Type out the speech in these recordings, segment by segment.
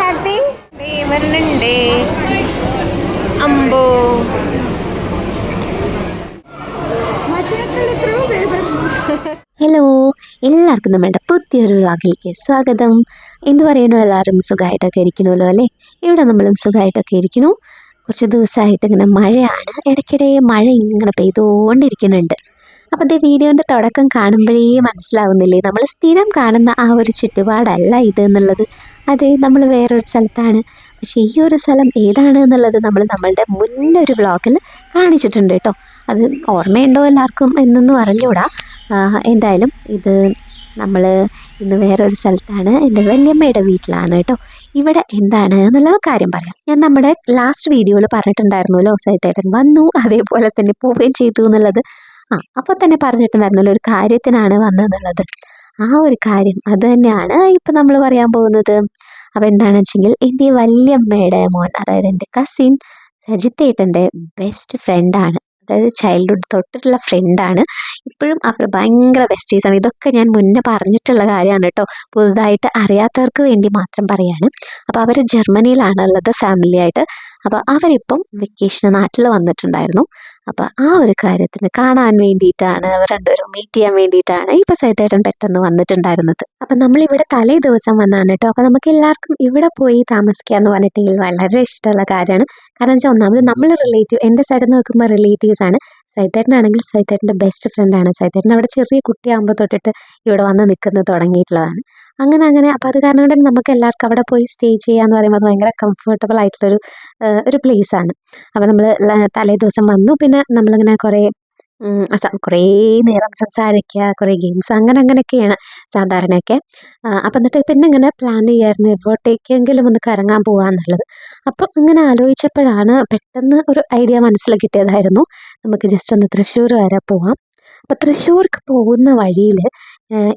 Happy? വരുന്നുണ്ട് അമ്പോ. Hello എല്ലാവർക്കും നമ്മളുടെ പുതിയൊരു വ്ളോഗിലേക്ക് സ്വാഗതം. എന്ത് പറയണോ എല്ലാവരും സുഖമായിട്ടൊക്കെ ഇരിക്കണമല്ലോ അല്ലേ? ഇവിടെ നമ്മളും സുഖമായിട്ടൊക്കെ ഇരിക്കുന്നു. കുറച്ച് ദിവസമായിട്ട് ഇങ്ങനെ മഴയാണ്. ഇടയ്ക്കിടെ മഴ ഇങ്ങനെ പെയ്തുകൊണ്ടിരിക്കുന്നുണ്ട്. അപ്പോൾ ഇത് വീഡിയോന്റെ തുടക്കം കാണുമ്പോഴേ മനസ്സിലാവുന്നില്ലേ? നമ്മൾ സ്ഥിരം കാണുന്ന ആ ഒരു ചുറ്റുപാടല്ല ഇത് എന്നുള്ളത്. അത് നമ്മൾ വേറൊരു സ്ഥലത്താണ്. പക്ഷേ ഈ ഒരു സ്ഥലം ഏതാണ് എന്നുള്ളത് നമ്മൾ നമ്മളുടെ മുന്നൊരു വ്ളോഗിൽ കാണിച്ചിട്ടുണ്ട് കേട്ടോ. അത് ഓർമ്മയുണ്ടോ എല്ലാവർക്കും എന്നൊന്നും അറിഞ്ഞൂടാ. എന്തായാലും ഇത് നമ്മൾ ഇന്ന് വേറൊരു സ്ഥലത്താണ്. എന്റെ വല്യമ്മയുടെ വീട്ടിലാണ് കേട്ടോ. ഇവിടെ എന്താണ് എന്നുള്ള കാര്യം പറയാം. ഞാൻ നമ്മുടെ ലാസ്റ്റ് വീഡിയോയിൽ പറഞ്ഞിട്ടുണ്ടായിരുന്നല്ലോ സൈത്തേട്ടൻ വന്നു അതേപോലെ തന്നെ പോവുകയും ചെയ്തു എന്നുള്ളത്. ആ അപ്പോൾ തന്നെ പറഞ്ഞിട്ടുണ്ടായിരുന്നല്ലോ ഒരു കാര്യത്തിനാണ് വന്നതെന്നുള്ളത്. ആ ഒരു കാര്യം അത് തന്നെയാണ് ഇപ്പം നമ്മൾ പറയാൻ പോകുന്നത്. അപ്പോൾ എന്താണെന്ന് വെച്ചെങ്കിൽ എന്റെ വല്യമ്മയുടെ മോൻ അതായത് എന്റെ കസിൻ സജിത്തേട്ടന്റെ ബെസ്റ്റ് ഫ്രണ്ടാണ് അതായത് ചൈൽഡ്ഹുഡ് തൊട്ടിട്ടുള്ള ഫ്രണ്ടാണ് ഇപ്പോഴും അവർ ഭയങ്കര ബെസ്റ്റീസാണ് ഇതൊക്കെ ഞാൻ മുന്നേ പറഞ്ഞിട്ടുള്ള കാര്യമാണ് കേട്ടോ. പുതുതായിട്ട് അറിയാത്തവർക്ക് വേണ്ടി മാത്രം പറയാണ്. അപ്പോൾ അവർ ജർമ്മനിയിലാണ് ഉള്ളത് ഫാമിലി ആയിട്ട്. അപ്പോൾ അവരിപ്പം വെക്കേഷന് നാട്ടിൽ വന്നിട്ടുണ്ടായിരുന്നു. അപ്പോൾ ആ ഒരു കാര്യത്തിന് കാണാൻ വേണ്ടിയിട്ടാണ് അവർ രണ്ടുപേരും മീറ്റ് ചെയ്യാൻ വേണ്ടിയിട്ടാണ് ഇപ്പോൾ സൈതേട്ടൻ പെട്ടെന്ന് വന്നിട്ടുണ്ടായിരുന്നത്. അപ്പം നമ്മളിവിടെ തലേ ദിവസം വന്നാണ് കേട്ടോ. അപ്പോൾ നമുക്ക് എല്ലാവർക്കും ഇവിടെ പോയി താമസിക്കുക എന്ന് പറഞ്ഞിട്ടുണ്ടെങ്കിൽ വളരെ ഇഷ്ടമുള്ള കാര്യമാണ്. കാരണം വെച്ചാൽ ഒന്നാമത് നമ്മൾ റിലേറ്റീവ് എന്റെ സൈഡിൽ നിന്ന് നോക്കുമ്പോൾ റിലേറ്റീവ്സ് ആണ്. സൈതേട്ടനാണെങ്കിൽ സൈതേട്ടന്റെ ബെസ്റ്റ് ഫ്രണ്ടാണ് സൈതേട്ടൻ അവിടെ ചെറിയ കുട്ടിയാകുമ്പോൾ തൊട്ടിട്ട് ഇവിടെ വന്ന് നിൽക്കുന്നത് തുടങ്ങിയിട്ടുള്ളതാണ്. അങ്ങനെ അങ്ങനെ. അപ്പോൾ അത് കാരണം കൊണ്ട് നമുക്ക് എല്ലാവർക്കും അവിടെ പോയി സ്റ്റേ ചെയ്യുക എന്ന് പറയുമ്പോൾ അത് ഭയങ്കര കംഫർട്ടബിൾ ആയിട്ടുള്ളൊരു ഒരു പ്ലേസ് ആണ്. അപ്പോൾ നമ്മൾ തലേ ദിവസം വന്നു. പിന്നെ നമ്മളിങ്ങനെ കുറേ കുറേ നേരം സംസാരിക്കുക കുറേ ഗെയിംസ് അങ്ങനെ അങ്ങനെയൊക്കെയാണ് സാധാരണയൊക്കെ. അപ്പം എന്നിട്ട് പിന്നെ ഇങ്ങനെ പ്ലാൻ ചെയ്യായിരുന്നു എവിടേക്കെങ്കിലും ഒന്ന് കറങ്ങാൻ പോകാമെന്നുള്ളത് അപ്പം അങ്ങനെ ആലോചിച്ചപ്പോഴാണ് പെട്ടെന്ന് ഒരു ഐഡിയ മനസ്സിൽ കിട്ടിയതായിരുന്നു. നമുക്ക് ജസ്റ്റ് ഒന്ന് തൃശ്ശൂർ വരെ പോവാം. അപ്പം തൃശ്ശൂർക്ക് പോകുന്ന വഴിയിൽ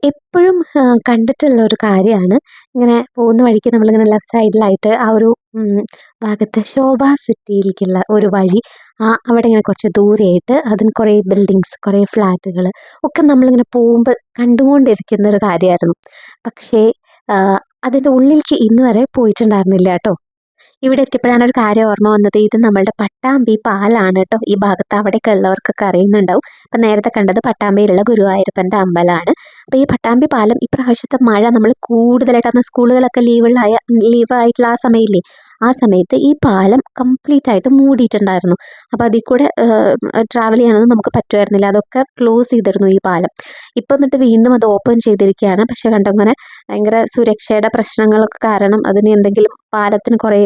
എപ്പോഴും കണ്ടിട്ടുള്ള ഒരു കാര്യമാണ്. ഇങ്ങനെ പോകുന്ന വഴിക്ക് നമ്മളിങ്ങനെ ലെഫ്റ്റ് സൈഡിലായിട്ട് ആ ഒരു ഭാഗത്ത് ശോഭ സിറ്റിയിലേക്കുള്ള ഒരു വഴി ആ അവിടെ ഇങ്ങനെ കുറച്ച് ദൂരെയായിട്ട് അതിന് കുറേ ബിൽഡിങ്സ് കുറേ ഫ്ലാറ്റുകൾ ഒക്കെ നമ്മളിങ്ങനെ പോകുമ്പോൾ കണ്ടുകൊണ്ടിരിക്കുന്ന ഒരു കാര്യമായിരുന്നു. പക്ഷേ അതിന്റെ ഉള്ളിലേക്ക് ഇന്ന് വരെ പോയിട്ടുണ്ടായിരുന്നില്ല കേട്ടോ. ഇവിടെ എത്തിയപ്പോഴാണ് ഒരു കാര്യം ഓർമ്മ വന്നത്. ഇത് നമ്മളുടെ പട്ടാമ്പി പാലാണ് കേട്ടോ. ഈ ഭാഗത്ത് അവിടെയൊക്കെ ഉള്ളവർക്കൊക്കെ അറിയുന്നുണ്ടാവും. അപ്പം നേരത്തെ കണ്ടത് പട്ടാമ്പിയിലുള്ള ഗുരുവായൂരപ്പന്റെ അമ്പലമാണ്. അപ്പോൾ ഈ പട്ടാമ്പി പാലം ഇപ്രാവശ്യത്തെ മഴ നമ്മൾ കൂടുതലായിട്ട് അന്ന് സ്കൂളുകളൊക്കെ ലീവുള്ള ലീവായിട്ടുള്ള ആ സമയമില്ലേ ആ സമയത്ത് ഈ പാലം കംപ്ലീറ്റ് ആയിട്ട് മൂടിയിട്ടുണ്ടായിരുന്നു. അപ്പോൾ അതിൽ കൂടെ ട്രാവൽ ചെയ്യാനൊന്നും നമുക്ക് പറ്റുമായിരുന്നില്ല. അതൊക്കെ ക്ലോസ് ചെയ്തിരുന്നു ഈ പാലം. ഇപ്പം എന്നിട്ട് വീണ്ടും അത് ഓപ്പൺ ചെയ്തിരിക്കുകയാണ്. പക്ഷേ കണ്ടങ്ങനെ ഭയങ്കര സുരക്ഷയുടെ പ്രശ്നങ്ങളൊക്കെ കാരണം അതിന് എന്തെങ്കിലും പാലത്തിന് കുറേ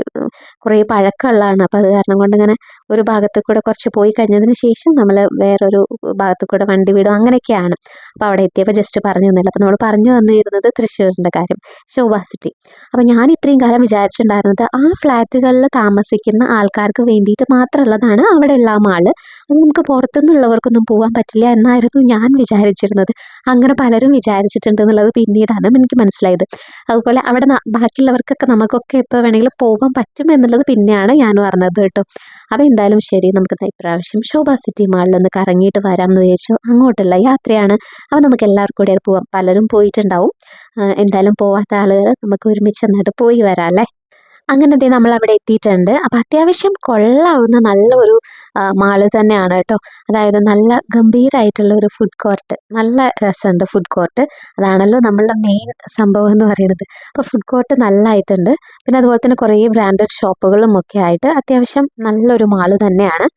കുറേ പഴക്കമുള്ളതാണ്. അപ്പോൾ അത് കാരണം കൊണ്ട് ഇങ്ങനെ ഒരു ഭാഗത്ത് കൂടെ കുറച്ച് പോയി കഴിഞ്ഞതിന് ശേഷം നമ്മൾ വേറൊരു ഭാഗത്ത് കൂടെ വണ്ടി വിടും അങ്ങനെയൊക്കെയാണ്. അപ്പോൾ അവിടെ എത്തിയപ്പോൾ ജസ്റ്റ് പറഞ്ഞു തന്നില്ല. അപ്പോൾ നമ്മൾ പറഞ്ഞു തന്നിരുന്നത് തൃശ്ശൂരിന്റെ കാര്യം. ശോഭാ സിറ്റി. അപ്പോൾ ഞാൻ ഇത്രയും കാലം വിചാരിച്ചിട്ടുണ്ടായിരുന്നത് ആ ഫ്ലാറ്റുകളിൽ താമസിക്കുന്ന ആൾക്കാർക്ക് വേണ്ടിയിട്ട് മാത്രമുള്ളതാണ് അവിടെയുള്ള ആ മാൾ. അത് നമുക്ക് പുറത്തുനിന്നുള്ളവർക്കൊന്നും പോകാൻ പറ്റില്ല എന്നായിരുന്നു ഞാൻ വിചാരിച്ചിരുന്നത്. അങ്ങനെ പലരും വിചാരിച്ചിട്ടുണ്ട് എന്നുള്ളത് പിന്നീടാണ് എനിക്ക് മനസ്സിലായത്. അതുപോലെ അവിടെ ബാക്കിയുള്ളവർക്കൊക്കെ നമുക്കൊക്കെ എപ്പോൾ വേണമെങ്കിലും പോകാൻ പറ്റും എന്നുള്ളത് പിന്നെയാണ് ഞാൻ പറഞ്ഞത് കേട്ടോ. അപ്പോൾ എന്തായാലും ശരി നമുക്ക് ഇപ്രാവശ്യം ശോഭ സിറ്റി മാളിൽ ഒന്ന് കറങ്ങിയിട്ട് വരാമെന്ന് വിചാരിച്ചു. അങ്ങോട്ടുള്ള യാത്രയാണ്. അപ്പോൾ നമുക്ക് എല്ലാവർക്കും കൂടെ പോകാം പലരും പോയിട്ടുണ്ടാവും. എന്തായാലും പോവാത്ത ആളുകൾ നമുക്ക് ഒരുമിച്ച് എന്നിട്ട് പോയി വരാം അല്ലേ? അങ്ങനെ ദേ നമ്മൾ അവിടെ എത്തിയിട്ടുണ്ട്. അപ്പം അത്യാവശ്യം കൊള്ളാവുന്ന നല്ലൊരു മാൾ തന്നെയാണ് കേട്ടോ. അതായത് നല്ല ഗംഭീരമായിട്ടുള്ള ഒരു ഫുഡ് കോർട്ട് നല്ല രസമുണ്ട് ഫുഡ് കോർട്ട് അതാണല്ലോ നമ്മളുടെ മെയിൻ സംഭവം എന്ന് പറയുന്നത്. അപ്പോൾ ഫുഡ് കോർട്ട് നല്ലതായിട്ടുണ്ട് പിന്നെ അതുപോലെ തന്നെ കുറേ ബ്രാൻഡഡ് ഷോപ്പുകളും ഒക്കെ ആയിട്ട് അത്യാവശ്യം നല്ലൊരു മാൾ തന്നെയാണ്.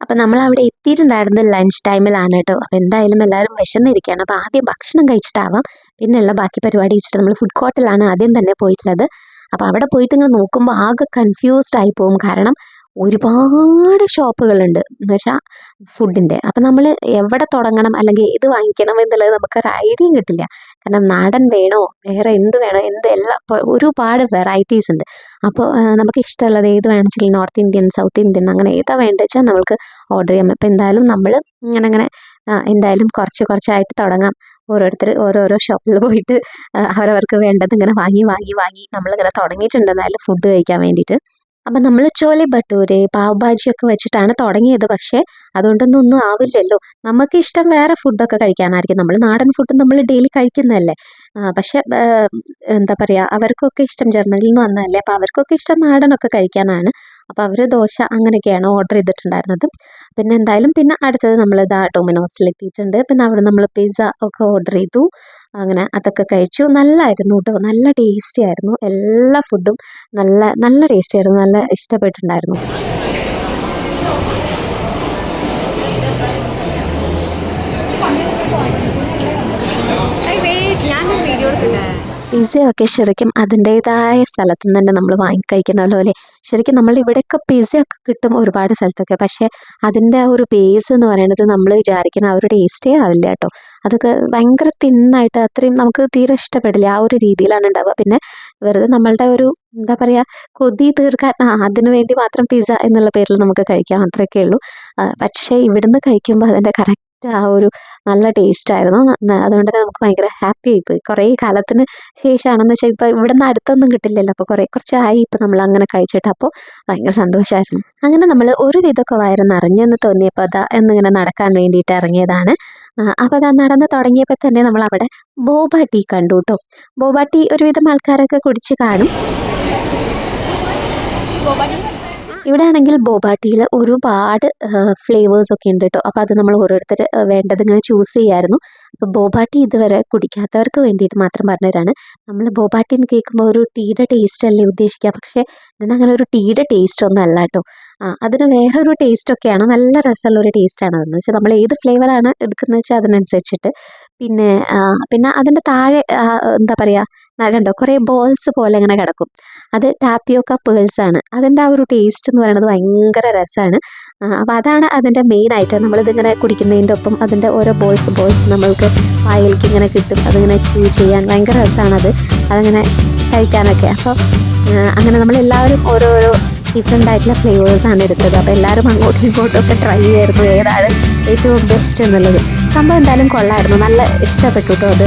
അപ്പം നമ്മൾ അവിടെ എത്തിയിട്ടുണ്ടായിരുന്നത് ലഞ്ച് ടൈമിലാണ് കേട്ടോ. അപ്പോൾ എന്തായാലും എല്ലാവരും വിശന്നിരിക്കുകയാണ്. അപ്പോൾ ആദ്യം ഭക്ഷണം കഴിച്ചിട്ടാവാം. പിന്നെയുള്ള ബാക്കി പരിപാടി വെച്ചിട്ട് നമ്മൾ ഫുഡ് കോർട്ടിലാണ് ആദ്യം തന്നെ പോയിട്ടുള്ളത്. അപ്പോൾ അവിടെ പോയിട്ട് ഇങ്ങനെ നോക്കുമ്പോൾ ആകെ കൺഫ്യൂസ്ഡ് ആയി പോകും. കാരണം ഒരുപാട് ഷോപ്പുകളുണ്ട്. എന്ന് വെച്ചാൽ ഫുഡിന്റെ അപ്പം നമ്മൾ എവിടെ തുടങ്ങണം അല്ലെങ്കിൽ ഇത് വാങ്ങിക്കണം എന്നുള്ളത് നമുക്കൊരു ഐഡിയ കിട്ടില്ല. കാരണം നാടൻ വേണോ? വേറെ എന്ത് വേണോ? എന്ത് എല്ലാം ഒരുപാട് വെറൈറ്റീസ് ഉണ്ട്. അപ്പോൾ നമുക്ക് ഇഷ്ടമുള്ളത് ഏത് വേണമെങ്കിൽ നോർത്ത് ഇന്ത്യൻ സൗത്ത് ഇന്ത്യൻ അങ്ങനെ ഏതാ വേണ്ടത് വെച്ചാൽ നമുക്ക് ഓർഡർ ചെയ്യാം. അപ്പോൾ എന്തായാലും നമ്മൾ ഇങ്ങനെ അങ്ങനെ എന്തായാലും കുറച്ച് കുറച്ചായിട്ട് തുടങ്ങാം. ഓരോരുത്തർ ഓരോരോ ഷോപ്പിൽ പോയിട്ട് അവരവർക്ക് വേണ്ടത് ഇങ്ങനെ വാങ്ങി വാങ്ങി വാങ്ങി നമ്മളിങ്ങനെ തുടങ്ങിയിട്ടുണ്ട്. എന്തായാലും ഫുഡ് കഴിക്കാൻ വേണ്ടിയിട്ട്. അപ്പം നമ്മൾ ചോലെ ഭട്ടൂരെ പാവ് ഭാജിയൊക്കെ വെച്ചിട്ടാണ് തുടങ്ങിയത്. പക്ഷേ അതുകൊണ്ടൊന്നും ഒന്നും ആവില്ലല്ലോ. നമുക്ക് ഇഷ്ടം വേറെ ഫുഡൊക്കെ കഴിക്കാനായിരിക്കും. നമ്മൾ നാടൻ ഫുഡ് നമ്മൾ ഡെയിലി കഴിക്കുന്നതല്ലേ. പക്ഷെ എന്താ പറയുക അവർക്കൊക്കെ ഇഷ്ടം ജർമ്മനിയിൽ നിന്ന് വന്നതല്ലേ. അപ്പോൾ അവർക്കൊക്കെ ഇഷ്ടം നാടനൊക്കെ കഴിക്കാനാണ്. അപ്പോൾ അവർ ദോശ അങ്ങനെയൊക്കെയാണ് ഓർഡർ ചെയ്തിട്ടുണ്ടായിരുന്നത്. പിന്നെ എന്തായാലും പിന്നെ അടുത്തത് നമ്മൾ ഇതാ ഡൊമിനോസിൽ എത്തിയിട്ടുണ്ട്. പിന്നെ അവിടെ നമ്മൾ പിസ്സ ഒക്കെ ഓർഡർ ചെയ്തു. അങ്ങനെ അതൊക്കെ കഴിച്ചു. നല്ലതായിരുന്നു കേട്ടോ നല്ല ടേസ്റ്റി ആയിരുന്നു. എല്ലാ ഫുഡും നല്ല നല്ല ടേസ്റ്റി ആയിരുന്നു. നല്ല ഇഷ്ടപ്പെട്ടിട്ടുണ്ടായിരുന്നു. ഞാനൊരു വീഡിയോ എടുക്കട്ടെ പിസ്സയൊക്കെ ശരിക്കും അതിന്റേതായ സ്ഥലത്ത് നിന്ന് തന്നെ നമ്മൾ വാങ്ങിക്കഴിക്കണമല്ലോ അല്ലേ ശരിക്കും നമ്മൾ ഇവിടെയൊക്കെ പിസയൊക്കെ കിട്ടും ഒരുപാട് സ്ഥലത്തൊക്കെ. പക്ഷേ അതിന്റെ ആ ഒരു ബേസ് എന്ന് പറയുന്നത് നമ്മൾ വിചാരിക്കുന്ന ആ ഒരു ടേസ്റ്റേ ആവില്ല കേട്ടോ. അതൊക്കെ ഭയങ്കര തിന്നായിട്ട് അത്രയും നമുക്ക് തീരെ ഇഷ്ടപ്പെടില്ല. ആ ഒരു രീതിയിലാണ് ഉണ്ടാവുക. പിന്നെ വെറുതെ നമ്മളുടെ ഒരു എന്താ പറയുക കൊതി തീർക്കാൻ ആ അതിനു വേണ്ടി മാത്രം പിസ്സ എന്നുള്ള പേരിൽ നമുക്ക് കഴിക്കാം. അത്രയൊക്കെ ഉള്ളൂ. പക്ഷേ ഇവിടുന്ന് കഴിക്കുമ്പോൾ അതിന്റെ കറക്റ്റ് ആ ഒരു നല്ല ടേസ്റ്റ് ആയിരുന്നു. ന- അതുകൊണ്ട് തന്നെ നമുക്ക് ഭയങ്കര ഹാപ്പി ആയിപ്പോയി കുറേ കാലത്തിന് ശേഷമാണെന്ന് വെച്ചാൽ ഇപ്പോൾ ഇവിടുന്ന് അടുത്തൊന്നും കിട്ടില്ലല്ലോ. അപ്പോൾ കുറേ കുറച്ചായി ഇപ്പോൾ നമ്മൾ അങ്ങനെ കഴിച്ചിട്ട്. അപ്പോൾ ഭയങ്കര സന്തോഷമായിരുന്നു അങ്ങനെ നമ്മൾ ഒരു വിധമൊക്കെ വയറ് നിറഞ്ഞെന്ന് തോന്നിയപ്പോൾ അതാ എന്നിങ്ങനെ നടക്കാൻ വേണ്ടിയിട്ട് ഇറങ്ങിയതാണ്. അപ്പോൾ അതാ നടന്ന് തുടങ്ങിയപ്പോൾ തന്നെ നമ്മൾ അവിടെ ബോബ ടീ കണ്ടു കേട്ടോ ബോബ ടീ ഒരുവിധം ആൾക്കാരൊക്കെ കുടിച്ച് കാണും. ഇവിടെ ആണെങ്കിൽ ബോബാട്ടിയിൽ ഒരുപാട് ഫ്ലേവേഴ്സ് ഒക്കെ ഉണ്ട് കേട്ടോ അപ്പോൾ അത് നമ്മൾ ഓരോരുത്തർ വേണ്ടത് ഇങ്ങനെ ചൂസ് ചെയ്യായിരുന്നു. അപ്പോൾ ബോബാട്ടി ഇതുവരെ കുടിക്കാത്തവർക്ക് വേണ്ടിയിട്ട് മാത്രം പറഞ്ഞുതരാണ് നമ്മൾ ബോബാട്ടി എന്ന് കേൾക്കുമ്പോൾ ഒരു ടീയുടെ ടേസ്റ്റ് അല്ലേ ഉദ്ദേശിക്കുക? പക്ഷേ ഇതിന് അങ്ങനെ ഒരു ടീയുടെ ടേസ്റ്റ് ഒന്നും അല്ല കേട്ടോ ആ അതിന് വേറൊരു ടേസ്റ്റ് ഒക്കെയാണ്. നല്ല രസമുള്ള ഒരു ടേസ്റ്റാണ് അതെന്ന് വെച്ചാൽ നമ്മൾ ഏത് ഫ്ലേവറാണ് എടുക്കുന്നത് വെച്ചാൽ അതിനനുസരിച്ചിട്ട്. പിന്നെ പിന്നെ അതിന്റെ താഴെ എന്താ പറയുക കണ്ടോ കുറേ ബോൾസ് പോലെ അങ്ങനെ കിടക്കും. അത് ടാപ്പിയോക്ക പേൾസ് ആണ്. അതിന്റെ ആ ഒരു ടേസ്റ്റ് എന്ന് പറയുന്നത് ഭയങ്കര രസമാണ്. അപ്പോൾ അതാണ് അതിന്റെ മെയിൻ ആയിട്ട് നമ്മളിതിങ്ങനെ കുടിക്കുന്നതിന്റെ ഒപ്പം അതിന്റെ ഓരോ ബോൾസ് ബോൾസ് നമ്മൾക്ക് വായിലേക്ക് ഇങ്ങനെ കിട്ടും. അതിങ്ങനെ ചൂ ചെയ്യാൻ ഭയങ്കര രസമാണത്. അതങ്ങനെ കഴിക്കാനൊക്കെ. അപ്പോൾ അങ്ങനെ നമ്മളെല്ലാവരും ഓരോരോ ഡിഫറെന്റ് ആയിട്ടുള്ള ഫ്ലേവേഴ്സാണ് എടുത്തത്. അപ്പോൾ എല്ലാവരും അങ്ങോട്ടും ഇങ്ങോട്ടും ഒക്കെ ട്രൈ ചെയ്യായിരുന്നു ഏതാണ് ഏറ്റവും ബെസ്റ്റ് എന്നുള്ളത്. സംഭവം എന്തായാലും കൊള്ളായിരുന്നു. നല്ല ഇഷ്ടപ്പെട്ടു കേട്ടോ അത്.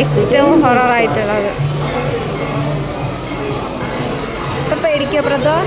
ഏറ്റവും ഹൊറർ ആയിട്ടുള്ളത്. ഇപ്പൊ പേടിക്കോ ബ്രദർ?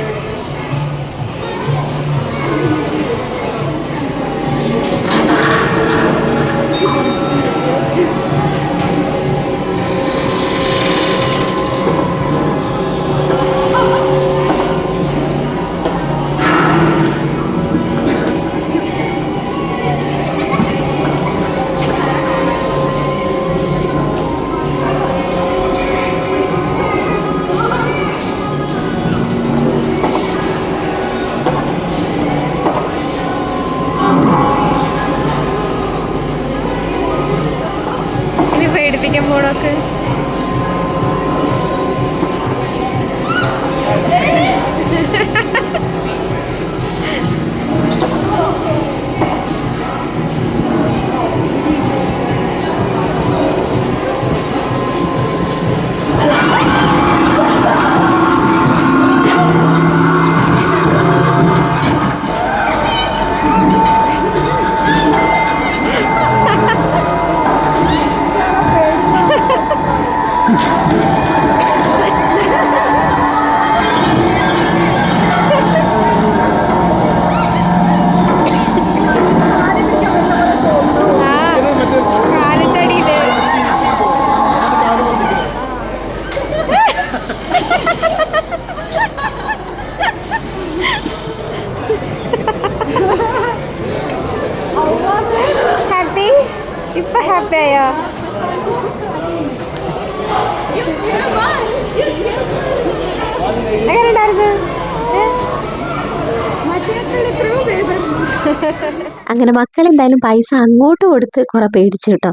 അങ്ങനെ മക്കൾ എന്തായാലും പൈസ അങ്ങോട്ട് കൊടുത്ത് കുറെ പേടിച്ചു കേട്ടോ.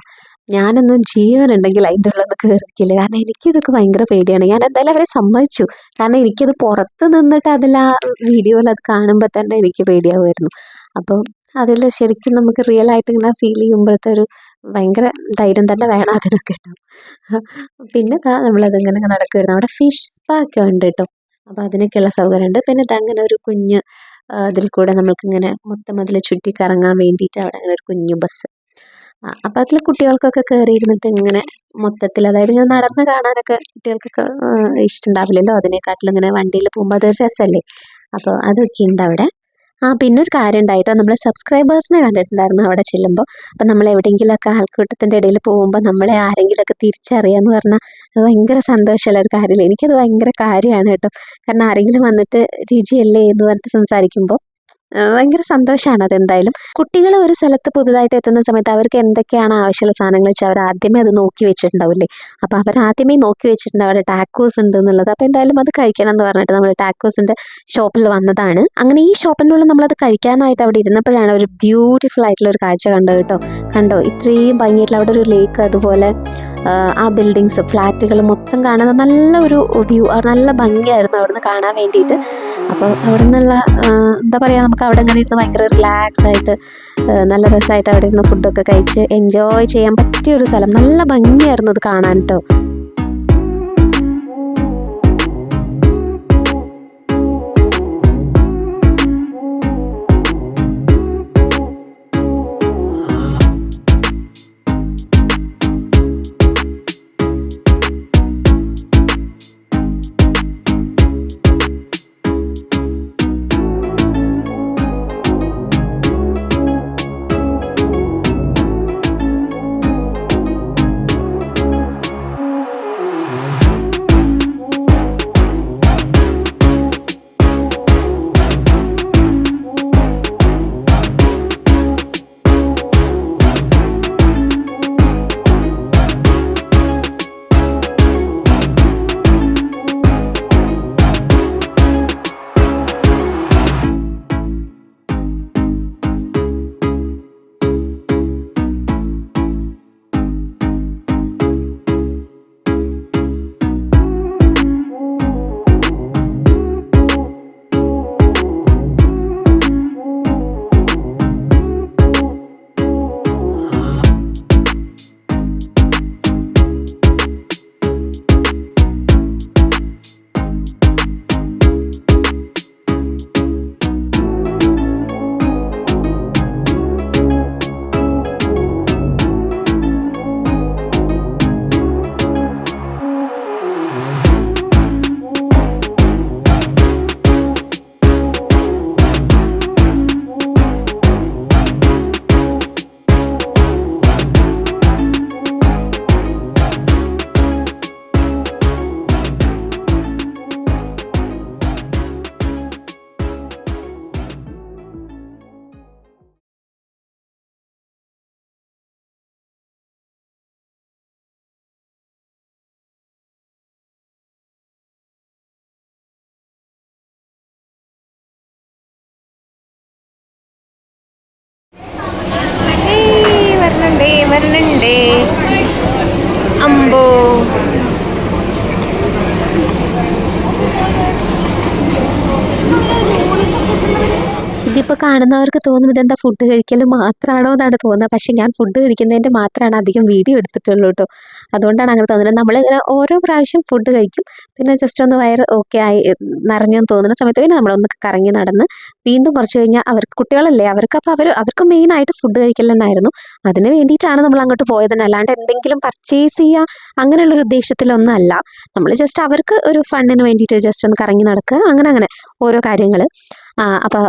ഞാനൊന്നും ജീവനുണ്ടെങ്കിൽ അതിന്റെ ഉള്ളൊന്ന് കയറിക്കില്ല കാരണം എനിക്കിതൊക്കെ ഭയങ്കര പേടിയാണ്. ഞാൻ എന്തായാലും അവരെ സമ്മതിച്ചു. കാരണം എനിക്കത് പുറത്ത് നിന്നിട്ട് അതിൽ ആ വീഡിയോയിൽ അത് കാണുമ്പോൾ തന്നെ എനിക്ക് പേടിയാവുമായിരുന്നു. അപ്പോൾ അതിൽ ശരിക്കും നമുക്ക് റിയൽ ആയിട്ട് ഇങ്ങനെ ഫീൽ ചെയ്യുമ്പോഴത്തെ ഒരു ഭയങ്കര ധൈര്യം തന്നെ വേണം അതിനൊക്കെ കേട്ടോ. പിന്നെ നമ്മളത് നമ്മളതിങ്ങനെ നടക്കുമായിരുന്നു അവിടെ ഫിഷ് സ്പാ ഒക്കെ ഉണ്ട് കേട്ടോ. അപ്പോൾ അതിനൊക്കെയുള്ള സൗകര്യമുണ്ട്. പിന്നെ ഇതങ്ങനെ ഒരു കുഞ്ഞ് അതിൽ കൂടെ നമുക്കിങ്ങനെ മൊത്തം അതിൽ ചുറ്റി കറങ്ങാൻ വേണ്ടിയിട്ട് അവിടെ അങ്ങനെ ഒരു കുഞ്ഞു ബസ് അപ്പോൾ അതിൽ കുട്ടികൾക്കൊക്കെ കയറി ഇരുന്നിട്ട് ഇങ്ങനെ മൊത്തത്തിൽ അതായത് ഇങ്ങനെ നടന്ന് കാണാനൊക്കെ കുട്ടികൾക്കൊക്കെ ഇഷ്ടമുണ്ടാവില്ലല്ലോ. അതിനെക്കാട്ടിലും ഇങ്ങനെ വണ്ടിയിൽ പോകുമ്പോൾ അതൊരു രസമല്ലേ അപ്പോൾ അതൊക്കെ ഉണ്ട് അവിടെ. ആ പിന്നെ ഒരു കാര്യം ഉണ്ടായിട്ടോ. നമ്മൾ സബ്സ്ക്രൈബേഴ്സിനെ കണ്ടിട്ടുണ്ടായിരുന്നു അവിടെ ചെല്ലുമ്പോൾ അപ്പം നമ്മൾ എവിടെയെങ്കിലുമൊക്കെ ആൾക്കൂട്ടത്തിന്റെ ഇടയിൽ പോകുമ്പോൾ നമ്മളെ ആരെങ്കിലുമൊക്കെ തിരിച്ചറിയാമെന്ന് പറഞ്ഞാൽ അത് ഭയങ്കര സന്തോഷമുള്ള ഒരു കാര്യമില്ല? എനിക്കത് ഭയങ്കര കാര്യമാണ് കേട്ടോ. കാരണം ആരെങ്കിലും വന്നിട്ട് രുചിയല്ലേ എന്ന് പറഞ്ഞിട്ട് സംസാരിക്കുമ്പോൾ ഭയങ്കര സന്തോഷമാണ് അതെന്തായാലും. കുട്ടികൾ ഒരു സ്ഥലത്ത് പുതുതായിട്ട് എത്തുന്ന സമയത്ത് അവർക്ക് എന്തൊക്കെയാണ് ആവശ്യമുള്ള സാധനങ്ങൾ വെച്ചാൽ അവർ ആദ്യമേ അത് നോക്കി വെച്ചിട്ടുണ്ടാവില്ലേ? അപ്പോൾ അവർ ആദ്യമേ നോക്കി വെച്ചിട്ടുണ്ട് അവിടെ ടാക്കോസ് ഉണ്ട് എന്നുള്ളത്. അപ്പോൾ എന്തായാലും അത് കഴിക്കണം എന്ന് പറഞ്ഞിട്ട് നമ്മൾ ടാക്കോസിന്റെ ഷോപ്പിൽ വന്നതാണ്. അങ്ങനെ ഈ ഷോപ്പിന്റെ ഉള്ളിൽ നമ്മളത് കഴിക്കാനായിട്ട് അവിടെ ഇരുന്നപ്പോഴാണ് ഒരു ബ്യൂട്ടിഫുൾ ആയിട്ടുള്ള ഒരു കാഴ്ച കണ്ടത് കേട്ടോ. കണ്ടോ? ഇത്രയും ഭംഗിയായിട്ടുള്ള അവിടെ ഒരു ലേക്ക് അതുപോലെ. ആ, ബിൽഡിങ്സ് ഫ്ലാറ്റുകൾ മൊത്തം കാണുന്ന നല്ല ഒരു വ്യൂ നല്ല ഭംഗിയായിരുന്നു അവിടുന്ന് കാണാൻ വേണ്ടിയിട്ട്. അപ്പോൾ അവിടെ നിന്നുള്ള എന്താ പറയുക നമുക്ക് അവിടെ ഇങ്ങനെ ഇരുന്ന് ഭയങ്കര റിലാക്സ് ആയിട്ട് നല്ല രസമായിട്ട് അവിടെ ഇരുന്ന് ഫുഡൊക്കെ കഴിച്ച് എൻജോയ് ചെയ്യാൻ പറ്റിയ ഒരു സ്ഥലം. നല്ല ഭംഗിയായിരുന്നു അത് കാണാൻ കേട്ടോ കാണുന്നവർക്ക് തോന്നും ഇതെന്താ ഫുഡ് കഴിക്കൽ മാത്രമാണോ എന്നാണ് തോന്നുന്നത്. പക്ഷേ ഞാൻ ഫുഡ് കഴിക്കുന്നതിന്റെ മാത്രമാണ് അധികം വീഡിയോ എടുത്തിട്ടുള്ളൂ കേട്ടോ അതുകൊണ്ടാണ് അങ്ങനെ തോന്നുന്നത്. നമ്മൾ ഓരോ പ്രാവശ്യം ഫുഡ് കഴിക്കും. പിന്നെ ജസ്റ്റ് ഒന്ന് വയറ് ഓക്കെ ആയി നിറഞ്ഞെന്ന് തോന്നുന്ന സമയത്ത് പിന്നെ നമ്മളൊന്ന് കറങ്ങി നടന്ന് വീണ്ടും കുറച്ച് കഴിഞ്ഞാൽ അവർക്ക് കുട്ടികളല്ലേ. അവർക്ക് അപ്പോൾ അവർ അവർക്ക് മെയിനായിട്ട് ഫുഡ് കഴിക്കൽ തന്നെയായിരുന്നു അതിന് വേണ്ടിയിട്ടാണ് നമ്മൾ അങ്ങോട്ട് പോയത്. അല്ലാണ്ട് എന്തെങ്കിലും പർച്ചേസ് ചെയ്യുക അങ്ങനെയുള്ളൊരു ഉദ്ദേശത്തിലൊന്നും അല്ല. നമ്മൾ ജസ്റ്റ് അവർക്ക് ഒരു ഫണ്ടിന് വേണ്ടിയിട്ട് ജസ്റ്റ് ഒന്ന് കറങ്ങി നടക്കുക. അങ്ങനെ അങ്ങനെ ഓരോ കാര്യങ്ങൾ അപ്പോൾ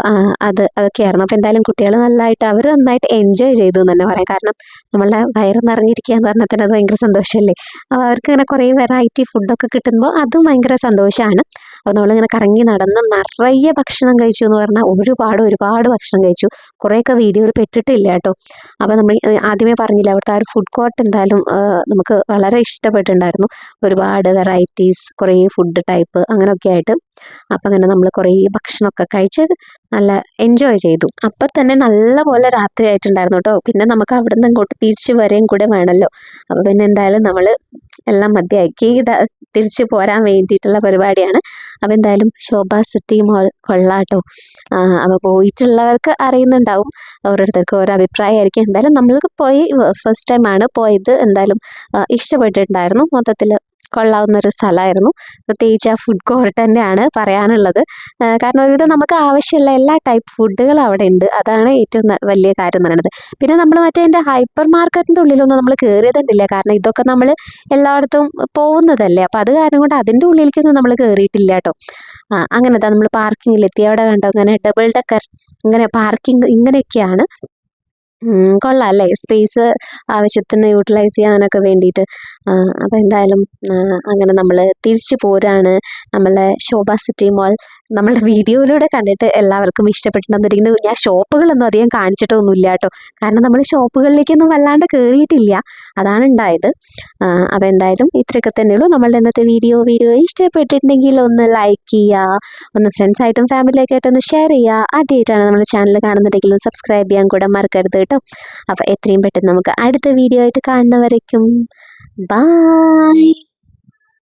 അത് അതൊക്കെയായിരുന്നു. അപ്പോൾ എന്തായാലും കുട്ടികൾ നല്ലതായിട്ട് അവർ നന്നായിട്ട് എൻജോയ് ചെയ്തു എന്ന് തന്നെ പറയാം. കാരണം നമ്മളുടെ വയറ് നിറഞ്ഞിരിക്കുക എന്ന് പറഞ്ഞാൽ തന്നെ അത് ഭയങ്കര സന്തോഷമല്ലേ? അപ്പോൾ അവർക്ക് ഇങ്ങനെ കുറേ വെറൈറ്റി ഫുഡൊക്കെ കിട്ടുമ്പോൾ അതും ഭയങ്കര സന്തോഷമാണ്. അപ്പോൾ നമ്മളിങ്ങനെ കറങ്ങി നടന്ന് നിറയെ ഭക്ഷണം കഴിച്ചു എന്ന് പറഞ്ഞാൽ ഒരുപാട് ഒരുപാട് ഭക്ഷണം കഴിച്ചു. കുറേയൊക്കെ വീഡിയോയിൽ പെട്ടിട്ടില്ല കേട്ടോ. അപ്പോൾ നമ്മൾ ആദ്യമേ പറഞ്ഞില്ല അവിടുത്തെ ആ ഒരു ഫുഡ് കോർട്ട് എന്തായാലും നമുക്ക് വളരെ ഇഷ്ടപ്പെട്ടിട്ടുണ്ടായിരുന്നു. ഒരുപാട് വെറൈറ്റീസ് കുറേ ഫുഡ് ടൈപ്പ് അങ്ങനെയൊക്കെ ആയിട്ട്. അപ്പോൾ അങ്ങനെ നമ്മൾ കുറേ ഭക്ഷണമൊക്കെ കഴിച്ച്. നല്ല എൻജോയ് ചെയ്തു. അപ്പൊ തന്നെ നല്ല പോലെ രാത്രി ആയിട്ടുണ്ടായിരുന്നു കേട്ടോ പിന്നെ നമുക്ക് അവിടെ നിന്ന് ഇങ്ങോട്ട് തിരിച്ചു വരെയും കൂടെ വേണമല്ലോ അപ്പോൾ പിന്നെ എന്തായാലും നമ്മൾ എല്ലാം മതിയാക്കി. തിരിച്ചു പോരാൻ വേണ്ടിയിട്ടുള്ള പരിപാടിയാണ്. അപ്പോൾ എന്തായാലും ശോഭ സിറ്റി മോൾ കൊള്ളാട്ടോ അപ്പോൾ പോയിട്ടുള്ളവർക്ക് അറിയുന്നുണ്ടാവും. ഓരോരുത്തർക്ക് ഓരോ അഭിപ്രായമായിരിക്കും. എന്തായാലും നമ്മൾക്ക് പോയി ഫസ്റ്റ് ടൈം ആണ് പോയത്. എന്തായാലും ഇഷ്ടപ്പെട്ടിട്ടുണ്ടായിരുന്നു. മൊത്തത്തിൽ കൊള്ളാവുന്ന ഒരു സ്ഥലമായിരുന്നു. പ്രത്യേകിച്ച് ആ ഫുഡ് കോർട്ട് തന്നെയാണ് പറയാനുള്ളത്. കാരണം ഒരുവിധം നമുക്ക് ആവശ്യമുള്ള എല്ലാ ടൈപ്പ് ഫുഡുകളും അവിടെ ഉണ്ട്. അതാണ് ഏറ്റവും വലിയ കാര്യം എന്ന് പറയുന്നത്. പിന്നെ നമ്മൾ മറ്റേ എന്റെ ഹൈപ്പർ മാർക്കറ്റിന്റെ ഉള്ളിലൊന്നും നമ്മൾ കയറിയത് ഇല്ല കാരണം ഇതൊക്കെ നമ്മൾ എല്ലായിടത്തും പോകുന്നതല്ലേ. അപ്പോൾ അത് കാരണം കൊണ്ട് അതിന്റെ ഉള്ളിലേക്കൊന്നും നമ്മൾ കയറിയിട്ടില്ല കേട്ടോ. ആ അങ്ങനെ നമ്മൾ പാർക്കിങ്ങിലെത്തി അവിടെ കണ്ടോ? അങ്ങനെ ഡബിൾ ഡെക്കർ ഇങ്ങനെ പാർക്കിംഗ് ഇങ്ങനെയൊക്കെയാണ്. കൊള്ളാം അല്ലേ? സ്പേസ് ആവശ്യത്തിന് യൂട്ടിലൈസ് ചെയ്യാനൊക്കെ വേണ്ടിയിട്ട്. അപ്പോൾ എന്തായാലും അങ്ങനെ നമ്മൾ തിരിച്ചു പോരാണ്. നമ്മളെ ശോഭ സിറ്റി മോൾ നമ്മളുടെ വീഡിയോയിലൂടെ കണ്ടിട്ട് എല്ലാവർക്കും ഇഷ്ടപ്പെട്ടിട്ടുണ്ടെന്നുണ്ടെങ്കിൽ ഞാൻ ഷോപ്പുകളൊന്നും അധികം കാണിച്ചിട്ടൊന്നുമില്ല കേട്ടോ. കാരണം നമ്മൾ ഷോപ്പുകളിലേക്കൊന്നും വല്ലാണ്ട് കയറിയിട്ടില്ല അതാണ് ഉണ്ടായത്. അപ്പോൾ എന്തായാലും ഇത്രയൊക്കെ തന്നെയുള്ളൂ നമ്മളുടെ ഇന്നത്തെ വീഡിയോ വീഡിയോ ഇഷ്ടപ്പെട്ടിട്ടുണ്ടെങ്കിൽ ഒന്ന് ലൈക്ക് ചെയ്യുക. ഒന്ന് ഫ്രണ്ട്സായിട്ടും ഫാമിലിയൊക്കെ ആയിട്ട് ഒന്ന് ഷെയർ ചെയ്യുക. ആദ്യമായിട്ടാണ് നമ്മുടെ ചാനൽ കാണുന്നുണ്ടെങ്കിൽ സബ്സ്ക്രൈബ് ചെയ്യാൻ കൂടെ മറക്കരുത് കേട്ടോ. അപ്പോൾ എത്രയും പെട്ടെന്ന് നമുക്ക് അടുത്ത വീഡിയോ ആയിട്ട് കാണുന്നവരേക്കും. ബായ്